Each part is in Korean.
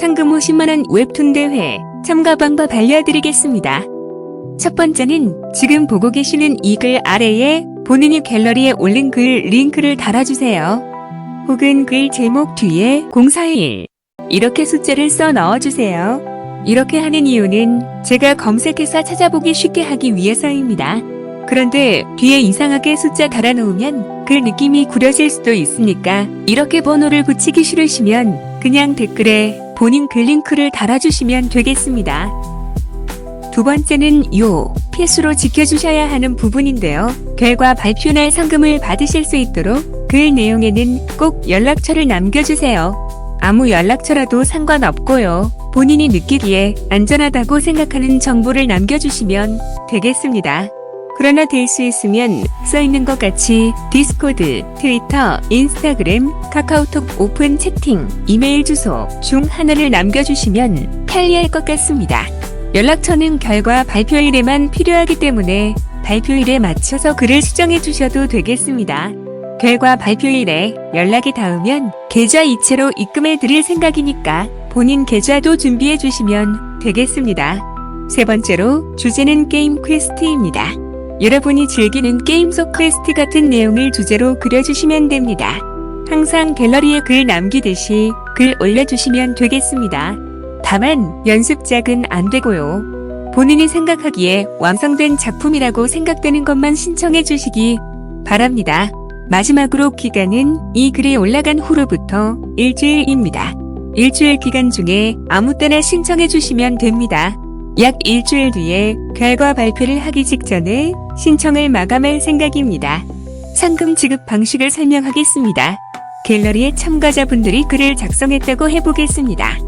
상금 50만원 웹툰 대회 참가 방법 알려드리겠습니다. 첫 번째는 지금 보고 계시는 이 글 아래에 본인이 갤러리에 올린 글 링크를 달아주세요. 혹은 글 제목 뒤에 041 이렇게 숫자를 써 넣어주세요. 이렇게 하는 이유는 제가 검색해서 찾아보기 쉽게 하기 위해서입니다. 그런데 뒤에 이상하게 숫자 달아놓으면 그 느낌이 구려질 수도 있으니까 이렇게 번호를 붙이기 싫으시면 그냥 댓글에 본인 글 링크를 달아주시면 되겠습니다. 두 번째는 요 필수로 지켜주셔야 하는 부분인데요. 결과 발표 날 상금을 받으실 수 있도록 글 내용에는 꼭 연락처를 남겨주세요. 아무 연락처라도 상관없고요. 본인이 느끼기에 안전하다고 생각하는 정보를 남겨주시면 되겠습니다. 그러나 될 수 있으면 써 있는 것 같이 디스코드, 트위터, 인스타그램, 카카오톡 오픈 채팅, 이메일 주소 중 하나를 남겨주시면 편리할 것 같습니다. 연락처는 결과 발표일에만 필요하기 때문에 발표일에 맞춰서 글을 수정해 주셔도 되겠습니다. 결과 발표일에 연락이 닿으면 계좌 이체로 입금해 드릴 생각이니까 본인 계좌도 준비해 주시면 되겠습니다. 세 번째로 주제는 게임 퀘스트입니다. 여러분이 즐기는 게임 속 퀘스트 같은 내용을 주제로 그려주시면 됩니다. 항상 갤러리에 글 남기듯이 글 올려주시면 되겠습니다. 다만 연습작은 안 되고요. 본인이 생각하기에 완성된 작품이라고 생각되는 것만 신청해 주시기 바랍니다. 마지막으로 기간은 이 글이 올라간 후로부터 일주일입니다. 일주일 기간 중에 아무 때나 신청해 주시면 됩니다. 약 일주일 뒤에 결과 발표를 하기 직전에 신청을 마감할 생각입니다. 상금 지급 방식을 설명하겠습니다. 갤러리의 참가자분들이 글을 작성했다고 해보겠습니다.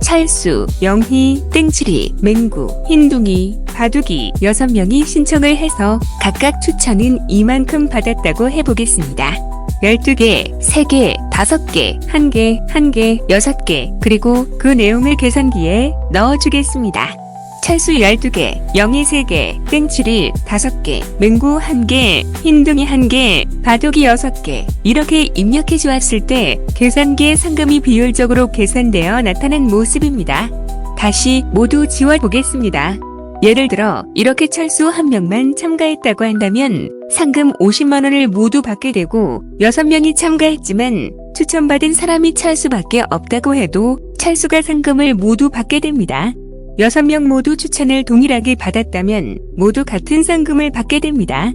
찰수, 영희, 땡칠이, 맹구, 흰둥이, 바둑이 6명이 신청을 해서 각각 추천은 이만큼 받았다고 해보겠습니다. 12개, 3개, 5개, 1개, 1개, 6개, 그리고 그 내용을 계산기에 넣어주겠습니다. 찰수 12개, 영희 3개, 땡칠이 5개, 맹구 1개, 흰둥이 1개, 바둑이 6개 이렇게 입력해 주었을 때 계산기의 상금이 비율적으로 계산되어 나타난 모습입니다. 다시 모두 지워보겠습니다. 예를 들어 이렇게 철수 한 명만 참가했다고 한다면 상금 50만 원을 모두 받게 되고 6명이 참가했지만 추천받은 사람이 철수밖에 없다고 해도 철수가 상금을 모두 받게 됩니다. 6명 모두 추천을 동일하게 받았다면 모두 같은 상금을 받게 됩니다.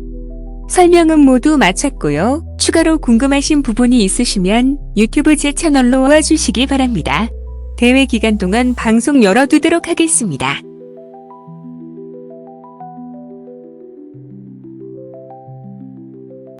설명은 모두 마쳤고요. 추가로 궁금하신 부분이 있으시면 유튜브 제 채널로 와주시기 바랍니다. 대회 기간 동안 방송 열어두도록 하겠습니다.